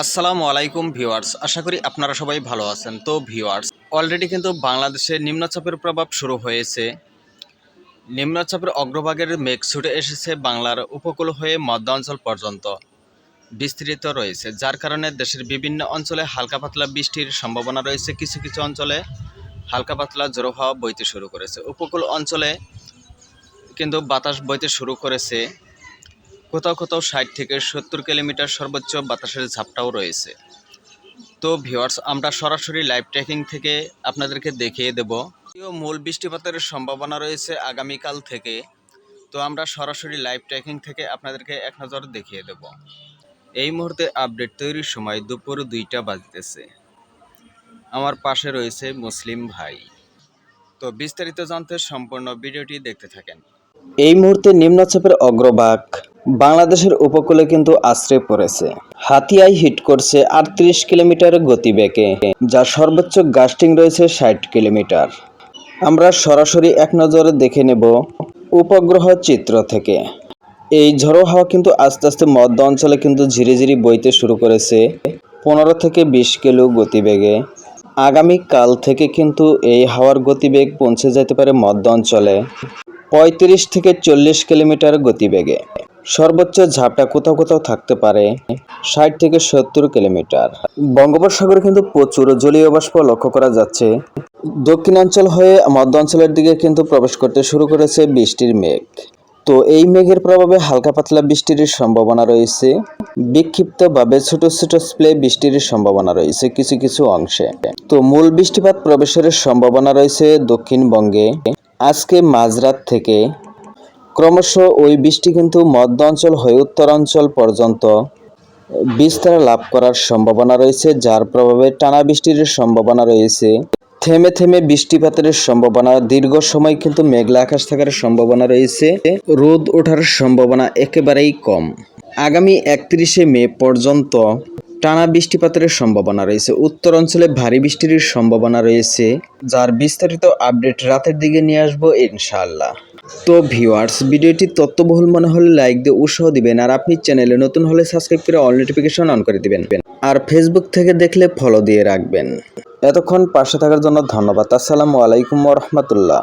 আসসালামু আলাইকুম ভিউয়ার্স, আশা করি আপনারা সবাই ভালো আছেন। তো ভিউয়ার্স অলরেডি কিন্তু বাংলাদেশে নিম্নচাপের প্রভাব শুরু হয়েছে। নিম্নচাপের অগ্রভাগের মেঘ ছুটে এসেছে বাংলার উপকূল হয়ে মধ্য অঞ্চল পর্যন্ত। বিস্তৃত রয়েছে, যার কারণে দেশের বিভিন্ন অঞ্চলে হালকা পাতলা বৃষ্টির সম্ভাবনা রয়েছে। কিছু কিছু অঞ্চলে হালকা পাতলা জোরো হাওয়া বইতে শুরু করেছে। উপকূল অঞ্চলে কিন্তু বাতাস বইতে শুরু করেছে। কোথাও কোথাও ষাট থেকে সত্তর কিলোমিটার সর্বোচ্চ বাতাসের ঝাপটাও রয়েছে। তো ভিওয়ার্স আমরা সরাসরি লাইভ ট্র্যাকিং থেকে আপনাদেরকে দেখিয়ে দেব। মূল বৃষ্টিপাতের সম্ভাবনা রয়েছে আগামীকাল থেকে, তো আমরা সরাসরি লাইভ ট্র্যাকিং থেকে আপনাদেরকে এক নজর দেখিয়ে দেব। এই মুহূর্তে আপডেট তৈরির সময় দুপুর দুইটা বাজতেছে। আমার পাশে রয়েছে মুসলিম ভাই। তো বিস্তারিত জানতে সম্পূর্ণ ভিডিওটি দেখতে থাকেন। এই মুহূর্তে নিম্নচাপের অগ্রভাগ বাংলাদেশের উপকূলে কিন্তু আশ্রে পড়েছে। হাতিয়ায় হিট করছে আটত্রিশ কিলোমিটার গতিবেগে, যার সর্বোচ্চ গাস্টিং রয়েছে ষাট কিলোমিটার। আমরা সরাসরি এক নজরে দেখে নেব উপগ্রহ চিত্র থেকে। এই ঝড়ো হাওয়া কিন্তু আস্তে আস্তে মধ্য অঞ্চলে কিন্তু ঝিরি ঝিরি বইতে শুরু করেছে পনেরো থেকে বিশ কিলো গতিবেগে। আগামী কাল থেকে কিন্তু এই হাওয়ার গতিবেগ পৌঁছে যেতে পারে মধ্য অঞ্চলে পঁয়ত্রিশ থেকে চল্লিশ কিলোমিটার গতিবেগে। সর্বোচ্চ ঝাপটা কোথাও কোথাও থাকতে পারে ষাট থেকে সত্তর কিলোমিটার। বঙ্গোপসাগরে কিন্তু প্রচুর জলীয় বাষ্প লক্ষ্য করা যাচ্ছে। দক্ষিণাঞ্চল হয়ে মধ্য অঞ্চলের দিকে কিন্তু প্রবেশ করতে শুরু করেছে বৃষ্টির মেঘ। তো এই মেঘের প্রভাবে হালকা পাতলা বৃষ্টির সম্ভাবনা রয়েছে। বিক্ষিপ্তভাবে ছোট ছোট স্প্লে বৃষ্টির সম্ভাবনা রয়েছে কিছু কিছু অংশে। তো মূল বৃষ্টিপাত প্রবেশের সম্ভাবনা রয়েছে দক্ষিণবঙ্গে। আজকে মাঝরাত থেকে ক্রমশ ওই বৃষ্টি কিন্তু মধ্য অঞ্চল হয়ে উত্তরাঞ্চল পর্যন্ত বিস্তার লাভ করার সম্ভাবনা রয়েছে, যার প্রভাবে টানা বৃষ্টির সম্ভাবনা রয়েছে। থেমে থেমে বৃষ্টিপাতের সম্ভাবনা, দীর্ঘ সময় কিন্তু মেঘলা আকাশ থাকার সম্ভাবনা রয়েছে। রোদ ওঠার সম্ভাবনা একেবারেই কম। আগামী একত্রিশে মে পর্যন্ত টানা বৃষ্টিপাতের সম্ভাবনা রয়েছে। উত্তর অঞ্চলে ভারী বৃষ্টির সম্ভাবনা রয়েছে, যার বিস্তারিত আপডেট রাতের দিকে নিয়ে আসব ইনশাআল্লাহ। তো ভিউয়ার্স, ভিডিওটি তত্ত্ববহুল মনে হলে লাইক দিয়ে উৎসাহ দিবেন আর আপনি চ্যানেলে নতুন হলে সাবস্ক্রাইব করে অল নোটিফিকেশন অন করে দিবেন। আর ফেসবুক থেকে দেখলে ফলো দিয়ে রাখবেন। এতক্ষণ পাশে থাকার জন্য ধন্যবাদ। আসসালামু আলাইকুম রহমতুল্লাহ।